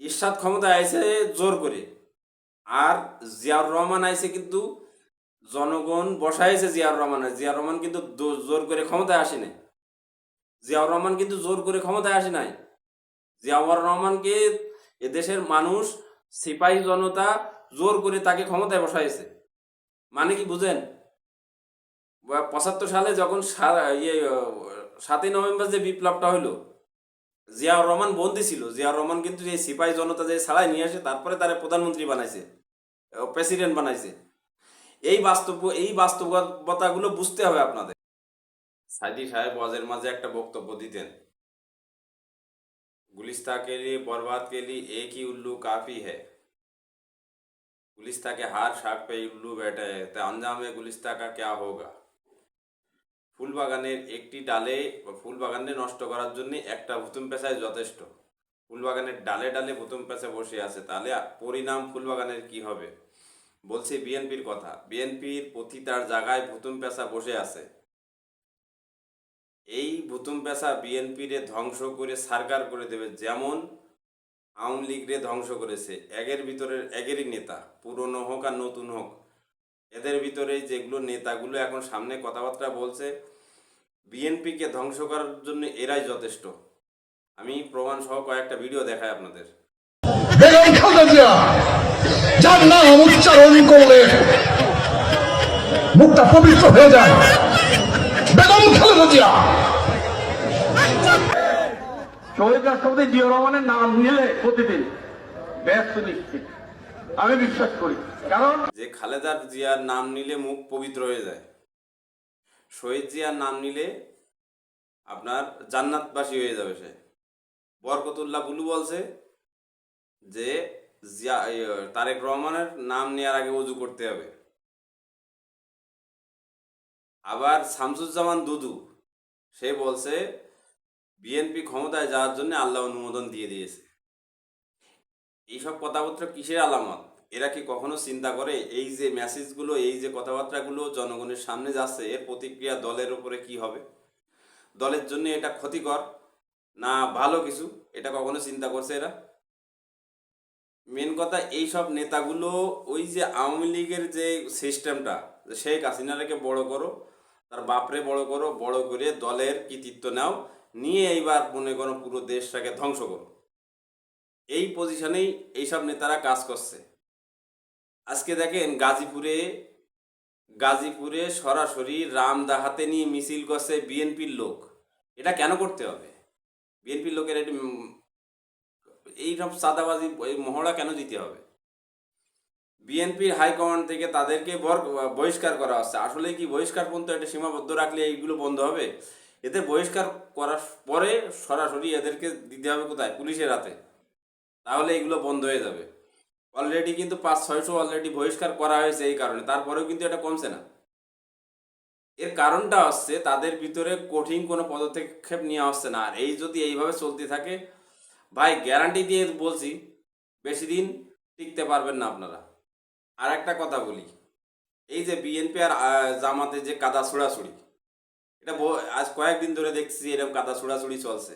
ইরশাদ ক্ষমতায় আইছে জোর করে। আর জিয়াউর রহমান আইছে কিন্তু জনগণ বসাইছে জিয়াউর রহমান। জিয়াউর রহমান কিন্তু জোর করে ক্ষমতায় আসে নাই। জিয়াউর রহমান কিন্তু জোর করে ক্ষমতায় আসে নাই। জিয়াউর রহমানকে এদেশের মানুষ, সিপাহী জনতা জোর করে তাকে ক্ষমতায় বসাইছে। মানে কি বুঝেন? পঁচাত্তর সালে যখন ইয়ে সাতই নভেম্বর যে বিপ্লবটা হইল জিয়াউর রহমান বন্দি ছিল জিয়াউর রহমান কিন্তু এই সিপাহী জনতা যে ছাড়াই নিয়ে আসে তারপরে তারা প্রধানমন্ত্রী বানাইছে প্রেসিডেন্ট বানাইছে এই বাস্তব এই বাস্তবতাগুলো বুঝতে হবে আপনাদের সাইদি সাহেব ওয়াজের মাঝে একটা বক্তব্য দিতেন गुलिस्ता के लिए बर्बाद के लिए एक ही उल्लू काफी है गुलिस्ता के हार शाख पे उल्लू बैठे हैं तो अंजाम गुलिस्ता का क्या होगा ফুল বাগানের একটি ডালে ফুল বাগানে নষ্ট করার জন্য একটা ভুতুম পেশায় যথেষ্ট। ফুল বাগানের ডালে ডালে ভুতুম পেশা বসে আছে, তাহলে পরিণাম ফুল বাগানের কি হবে? বলছে বিএনপির কথা। বিএনপির পতিতার জায়গায় ভুতুম পেশা বসে আছে। এই ভুতুম পেশা বিএনপিরে ধ্বংস করে সারকার করে দেবে যেমন আওয়ামী লীগরে ধ্বংস করেছে, একের ভিতরের একেরই নেতা, পুরনো হোক আর নতুন হোক। এদের ভিতরে যেগুলো নেতাগুলো এখন সামনে কথাবার্তা বলছে বিএনপিকে ধ্বংস করার জন্য এরাই যথেষ্ট। আমি প্রমাণ সহ কয়েকটা ভিডিও দেখাই আপনাদের। বেগম খালেদা যার নাম উচ্চারণ করলে মুখটা পবিত্র হয়ে যায়। বেগম খালেদা জিয়া। শহীদ রাষ্ট্রপতি জিয়া রহমানের নাম নিলে প্রতিদিন ব্যস্ত নিশ্চিত। আমি বিশ্বাস করি। কারণ যে খালেদার জিয়ার নাম নিলে মুখ পবিত্র হয়ে যায়। শহীদ জিয়ার নাম নিলে আপনার জান্নাতবাসী হয়ে যাবে সে। বরকতুল্লাহ বুলু বলছে যে জিয়া তারেক রহমানের নাম নেওয়ার আগে অজু করতে হবে। আবার শামসুজ্জামান দুদু, সে বলছে বিএনপি ক্ষমতায় যাওয়ার জন্য আল্লাহ অনুমোদন দিয়ে দিয়েছে। এইসব কথাবার্তা কিসের আলামত? এরা কি কখনো চিন্তা করে? এই যে মেসেজগুলো, এই যে কথাবার্তাগুলো জনগণের সামনে যাচ্ছে, এর প্রতিক্রিয়া দলের উপরে কি হবে? দলের জন্য এটা ক্ষতিকর না ভালো কিছু? এটা কখনো চিন্তা করছে এরা? মেন কথা, এইসব নেতাগুলো ওই যে আওয়ামী লীগের যে সিস্টেমটা শেখ হাসিনাকে বড় করো, তার বাপরে বড় করো, বড় করে দলের কৃতিত্ব নাও, নিয়ে এইবার মনে করো পুরো দেশটাকে ধ্বংস করো। এই পজিশনেই এইসব নেতারা কাজ করছে। আজকে দেখেন গাজীপুরে গাজীপুরে সরাসরি রামদাহাতে নিয়ে মিছিল করছে বিএনপির লোক। এটা কেন করতে হবে? বিএনপির লোকের উম, এইসব সাদাবাজি এই মহড়া কেন দিতে হবে? বিএনপির হাইকমান্ড থেকে তাদেরকে বর- বহিষ্কার করা হচ্ছে। আসলে কি বহিষ্কার পর্যন্ত এটা সীমাবদ্ধ রাখলে এইগুলো বন্ধ হবে? এদের বহিষ্কার করার পরে সরাসরি এদেরকে দিতে হবে কোথায়? পুলিশের হাতে। তাহলে এগুলো বন্ধ হয়ে যাবে। অলরেডি কিন্তু পাঁচ ছয়শো অলরেডি বহিষ্কার করা হয়েছে এই কারণে। তারপরেও কিন্তু এটা কমছে না। এর কারণটা হচ্ছে তাদের ভিতরে কঠিন কোনো পদক্ষেপ নিয়ে আসছে না। আর এই যদি এইভাবে চলতে থাকে, ভাই গ্যারান্টি দিয়ে বলছি, বেশি দিন টিকতে পারবেন না আপনারা। আর একটা কথা বলি, এই যে বিএনপি আর জামাতে যে কাদা ছোড়াছুড়ি, এটা আজ কয়েকদিন ধরে দেখছি এরকম কাদা ছোড়াছুড়ি চলছে।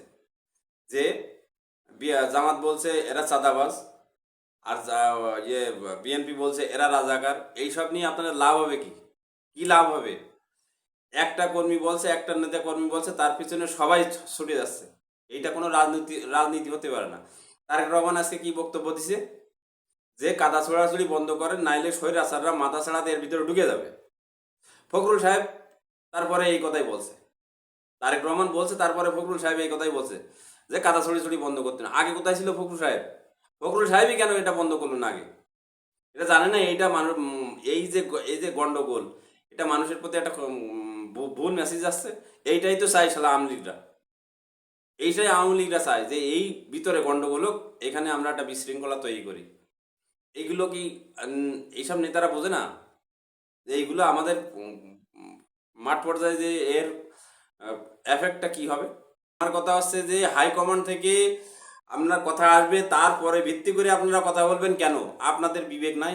যে জামাত বলছে, এরা চাঁদাবাজ আর যা- ইয়ে বিএনপি বলছে, এরা রাজাকার। এইসব নিয়ে আপনাদের লাভ হবে কি? কি লাভ হবে? একটা কর্মী বলছে, একটা নেতা কর্মী বলছে, তার পিছনে সবাই ছুটে যাচ্ছে। এইটা কোনো রাজনীতি রাজনীতি হতে পারে না। তারেক রহমান আজকে কি বক্তব্য দিছে? যে কাদা ছোড়াছুড়ি বন্ধ করেন, নাইলে শরীর আসাররা মাথা ছাড়াতে এর ভিতরে ঢুকে যাবে। ফখরুল সাহেব তারপরে এই কথাই বলছে। তারেক রহমান বলছে, তারপরে ফখরুল সাহেব এই কথাই বলছে, যে কাদা ছড়ি ছড়ি বন্ধ করতে না। আগে কোথায় ছিল ফখরুল সাহেব? ফখরুল সাহেবই কেন এটা বন্ধ করল না আগে? এটা জানে না এইটা মানুষ এই যে এই যে গন্ডগোল, এটা মানুষের প্রতি একটা ভুল মেসেজ আসছে। এইটাই তো চাই সালা আওয়ামী লীগরা। এইটাই আওয়ামী লীগরা চায় যে এই ভিতরে গন্ডগোল হোক, এখানে আমরা একটা বিশৃঙ্খলা তৈরি করি। এইগুলো কি এইসব নেতারা বোঝে না? এইগুলো আমাদের মাঠ পর্যায়ে যে এর এফেক্টটা কি হবে? আমার কথা হচ্ছে যে হাইকমান্ড থেকে আপনার কথা আসবে, তারপরে ভিত্তি করে আপনারা কথা বলবেন কেন? আপনাদের বিবেক নাই।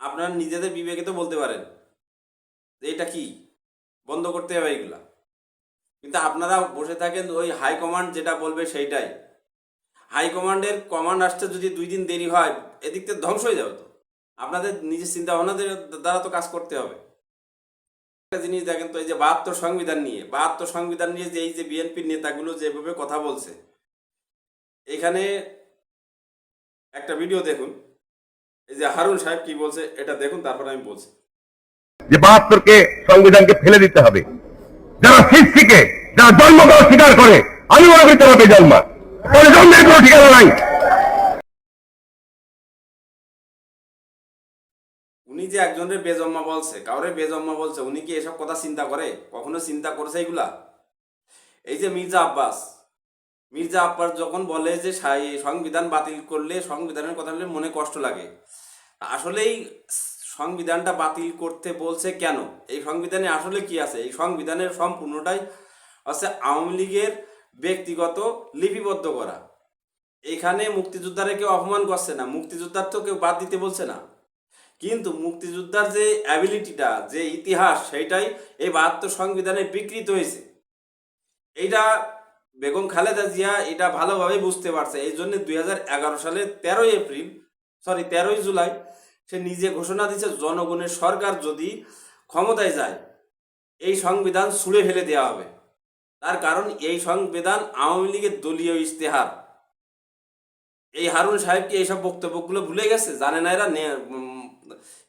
আপনারা নিজেদের বিবেকে তো বলতে পারেন এটা কি? বন্ধ করতে হবে এইগুলা কিন্তু আপনারা বসে থাকেন ওই হাইকমান্ড যেটা বলবে সেইটাই। হাইকমান্ডের কমান্ড আসতে যদি দুই দিন দেরি হয়, এদিক থেকে ধ্বংস হয়ে যাবে তো। আপনাদের নিজের চিন্তা ভাবনাদের দ্বারা তো কাজ করতে হবে। একটা জিনিস দেখেন তো, এই যে বাহাত্তর সংবিধান নিয়ে, বাহাত্তর সংবিধান নিয়ে যে এই যে বিএনপির নেতাগুলো যেভাবে কথা বলছে এখানে একটা ভিডিও দেখুন। এই যে হারুন সাহেব কি বলছে এটা দেখুন তারপরে আমি বলছি। যে বাহাত্তরকে সংবিধানকে ফেলে দিতে হবে। যারা সৃষ্টিকে যারা জন্মকে অস্বীকার করে আমি মনে করি তারা বেজন্মা তাদের জন্মের কোনো ঠিকানা নাই। উনি যে একজনের বেজম্মা বলছে কাউরে বেজম্মা বলছে উনি কি এসব কথা চিন্তা করে? কখনো চিন্তা করেছে এগুলা? এই যে মির্জা আব্বাস মির্জা আব্বাস যখন বলে যে সংবিধান বাতিল করলে সংবিধানের কথা বলে মনে কষ্ট লাগে। আসলেই সংবিধানটা বাতিল করতে বলছে কেন? এই সংবিধানে আসলে কি আছে? এই সংবিধানের সম্পূর্ণটাই হচ্ছে আওয়ামী লীগের ব্যক্তিগত লিপিবদ্ধ করা। এখানে মুক্তিযোদ্ধারে কেউ অপমান করছে না, মুক্তিযোদ্ধার তো কেউ বাদ দিতে বলছে না। কিন্তু মুক্তিযোদ্ধার যে অ্যাবিলিটিটা যে ইতিহাস, সেইটাই এই বাহাত্তর সংবিধানে বিকৃত হয়েছে। এইটা বেগম খালেদা জিয়া এটা ভালোভাবে বুঝতে পারছে। এই জন্য দুই হাজার এগারো সালে তেরোই এপ্রিল সরি তেরোই জুলাই, সে নিজে ঘোষণা দিচ্ছে জনগণের সরকার যদি ক্ষমতায় যায়, এই সংবিধান ছুঁড়ে ফেলে দেওয়া হবে। তার কারণ, এই সংবিধান আওয়ামী লীগের দলীয় ইশতেহার। এই হারুন সাহেব কি এইসব বক্তব্যগুলো ভুলে গেছে? জানে না এরা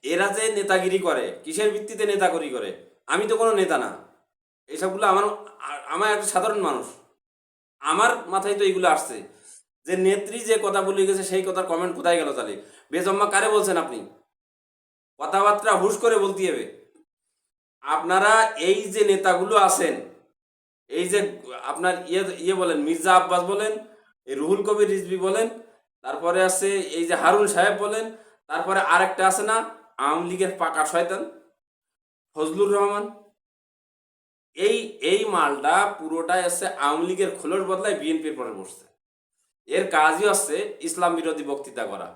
এরা যে নেতাগিরি করে, কিসের ভিত্তিতে নেতাগিরি করে? আমি তো কোনো নেতা না। এইসবগুলো আমার আমার একটা সাধারণ মানুষ। আমার মাথায় তো এইগুলো আসছে। যে নেত্রী যে কথা বলে গেছে, সেই কথার কমেন্ট কোথায় গেল তাহলে? বেজম্মা কারে বলছেন আপনি? কথাবার্তা হুশ করে বলতে হবে। আপনারা এই যে নেতাগুলো আছেন, এই যে আপনার ইয়ে ইয়ে বলেন, মির্জা আব্বাস বলেন, এই রুহুল কবির রিজবি বলেন, তারপরে আছে এই যে হারুন সাহেব বলেন, তারপরে আরেকটা আছে না, আওয়ামী লীগের পাকা শয়তান, ফজলুর রহমান এই এই মালটা পুরোটাই আছে আওয়ামী লীগের খোলস বদলায় বিএনপির পরে বসছে। এর কাজই হচ্ছে ইসলাম বিরোধী বক্তৃতা করা।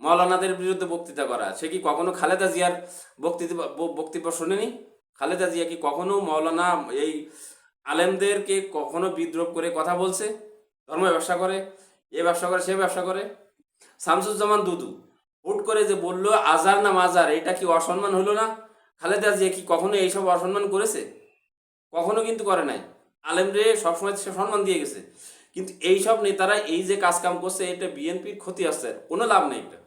মৌলানাদের বিরুদ্ধে বক্তৃতা করা। সে কি কখনো খালেদা জিয়ার বক্তৃতা বক্তব্য শোনেনি? খালেদা জিয়া কি কখনো মৌলানা এই আলেমদেরকে কখনো বিদ্রোহ করে কথা বলছে? ধর্ম ব্যবসা করে, এ ব্যবসা করে, সে ব্যবসা করে। শামসুজ্জামান দুদু হুট করে যে বলল আজার না মাজার এটা কি অসম্মান হলো না? খালেদা জিয়া কি কখনো এইসব অসম্মান করেছে? কখনো কিন্তু করে নাই। আলেমরে সবসময় সে সম্মান দিয়ে গেছে। কিন্তু এইসব নেতারা এই যে কাজ কাম করছে, এটা বিএনপির ক্ষতি আসছে কোনো লাভ নেই এটা।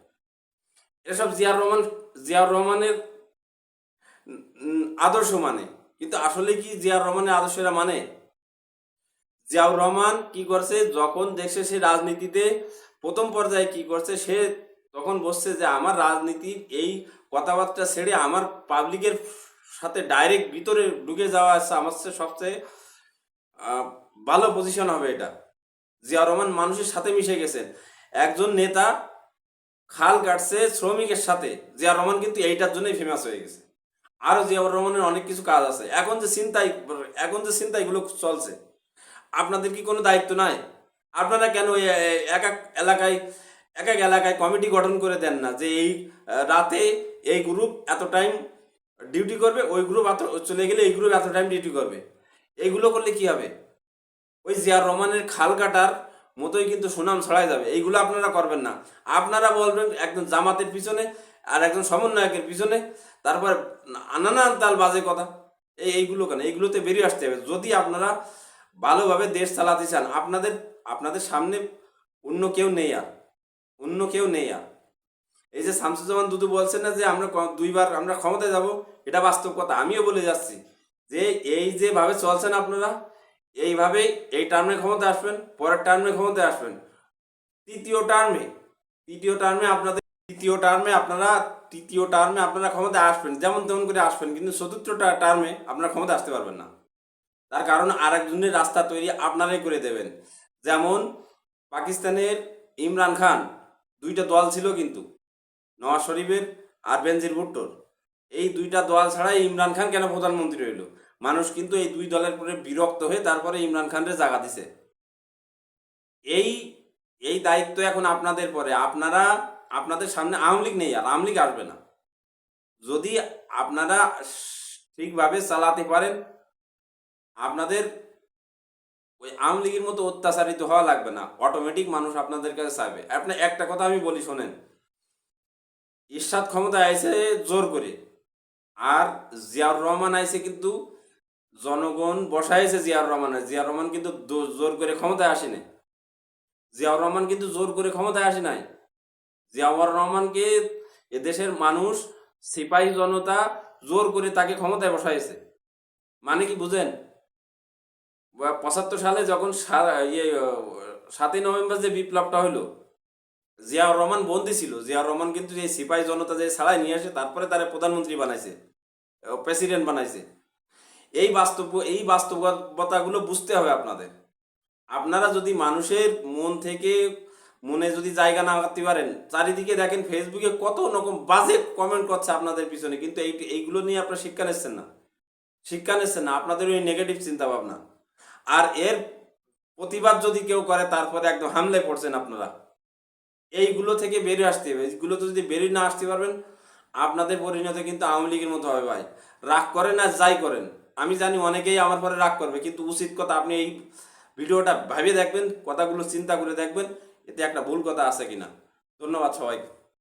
এসব জিয়ার রহমান, জিয়াউর রহমানের আদর্শ মানে। কিন্তু আসলে কি জিয়াউর রহমানের আদর্শ এরা মানে? জিয়াউর রহমান কি করছে? যখন দেখছে সে রাজনীতিতে প্রথম পর্যায়ে কি করছে, সে তখন বসছে যে আমার রাজনীতির এই কথাবার্তা ছেড়ে আমার পাবলিকের সাথে ডাইরেক্ট ভিতরে ঢুকে যাওয়া আছে আমার সবচেয়ে ভালো পজিশন হবে এটা। জিয়া রহমান মানুষের সাথে মিশে গেছেন একজন নেতা খাল কাটছে শ্রমিকের সাথে। জিয়া রহমান কিন্তু এইটার জন্যই ফেমাস হয়ে গেছে। আরও জিয়াউর রহমানের অনেক কিছু কাজ আছে। এখন যে চিন্তাই এখন যে চিন্তা এগুলো চলছে, আপনাদের কি কোনো দায়িত্ব নাই? আপনারা কেন এক এক এলাকায় এক এক এলাকায় কমিটি গঠন করে দেন না? যে এই রাতে এই গ্রুপ এত টাইম ডিউটি করবে, ওই গ্রুপ এত, চলে গেলে এই গ্রুপ এত টাইম ডিউটি করবে। এইগুলো করলে কি হবে? ওই জিয়ার রহমানের খাল কাটার মতোই কিন্তু সুনাম ছড়াই যাবে। এইগুলো আপনারা করবেন না। আপনারা বলবেন একজন জামাতের পিছনে আর একজন সমন্বয়কের পিছনে, তারপর নানান তাল বাজে কথা। এই, এইগুলো কেন? এইগুলোতে বেরিয়ে আসতে হবে। যদি আপনারা ভালোভাবে দেশ চালাতে চান, আপনাদের আপনাদের সামনে অন্য কেউ নেই আর। অন্য কেউ নেই আর। এই যে শামসুজ্জামান দুদু বলছেন না যে আমরা দুইবার আমরা ক্ষমতায় যাব, এটা বাস্তব কথা, আমিও বলে যাচ্ছি যে এই যেভাবে চলছেন আপনারা, এইভাবে এই টার্মে ক্ষমতায় আসবেন, পরের টার্মে ক্ষমতায় আসবেন। তৃতীয় টার্মে তৃতীয় টার্মে আপনাদের, তৃতীয় টার্মে আপনারা, তৃতীয় টার্মে আপনারা ক্ষমতায় আসবেন, যেমন তেমন করে আসবেন, কিন্তু চতুর্থ টার্মে আপনারা ক্ষমতা আসতে পারবেন না। তার কারণ আরেকজনের রাস্তা তৈরি আপনারাই করে দেবেন। যেমন পাকিস্তানের ইমরান খান, দুইটা দল ছিল কিন্তু নওয়াজ শরীফের আর বেনজির ভুট্টোর। এই দুইটা দল ছাড়াই ইমরান খান কেন প্রধানমন্ত্রী হইল? মানুষ কিন্তু এই দুই দলের পরে বিরক্ত হয়ে তারপরে ইমরান খানরে জাগা দিছে। এই এই দায়িত্ব এখন আপনাদের পরে। আপনারা, আপনাদের সামনে আওয়ামী লীগ নেই আর আওয়ামী লীগ আসবে না। যদি আপনারা ঠিকভাবে চালাতে পারেন, আপনাদের ওই আওয়ামী লীগের মতো অত্যাচারিত হওয়া লাগবে না। অটোমেটিক মানুষ আপনাদের কাছে চাইবে। আপনি একটা কথা আমি বলি, শোনেন। ইরশাদ ক্ষমতা আইছে জোর করে। আর জিয়াউর রহমান আইছে কিন্তু জনগণ বসাইছে জিয়াউর রহমান। জিয়াউর রহমান কিন্তু জোর করে ক্ষমতায় আসেনি জিয়াউর রহমান কিন্তু জোর করে ক্ষমতায় আসে নাই। জিয়াউর রহমানকে এদেশের মানুষ, সিপাহী জনতা জোর করে তাকে ক্ষমতায় বসাইছে। মানে কি বুঝেন? পঁচাত্তর সালে যখন ইয়ে সাতই নভেম্বর যে বিপ্লবটা হইল জিয়াউর রহমান বন্দি ছিল। জিয়াউর রহমান কিন্তু এই সিপাহী জনতা যে ছাড়াই নিয়ে আসে, তারপরে তারা প্রধানমন্ত্রী বানাইছে প্রেসিডেন্ট বানাইছে। এই বাস্তব, এই বাস্তবতাগুলো বুঝতে হবে আপনাদের। আপনারা যদি মানুষের মন থেকে মনে যদি জায়গা না করতে পারেন, চারিদিকে দেখেন ফেসবুকে কত রকম বাজে কমেন্ট করছে আপনাদের পিছনে, কিন্তু এই, এইগুলো নিয়ে আপনারা শিক্ষা নিচ্ছেন না। শিক্ষা নিচ্ছেন না, আপনাদের ওই নেগেটিভ চিন্তা ভাবনা আর এর প্রতিবাদ যদি কেউ করে, তারপরে একদম হামলায় পড়ছেন আপনারা। এইগুলো থেকে বেরিয়ে আসতে হবে। এইগুলো তো যদি বেরিয়ে না আসতে পারবেন, আপনাদের পরিণত কিন্তু আওয়ামী লীগের মতো হবে ভাই। রাগ করেন আর যাই করেন। আমি জানি অনেকেই আমার পরে রাগ করবে, কিন্তু উচিত কথা আপনি এই ভিডিওটা ভাবে দেখবেন, কথাগুলো চিন্তা করে দেখবেন, এতে একটা ভুল কথা আছে কিনা। ধন্যবাদ সবাইকে।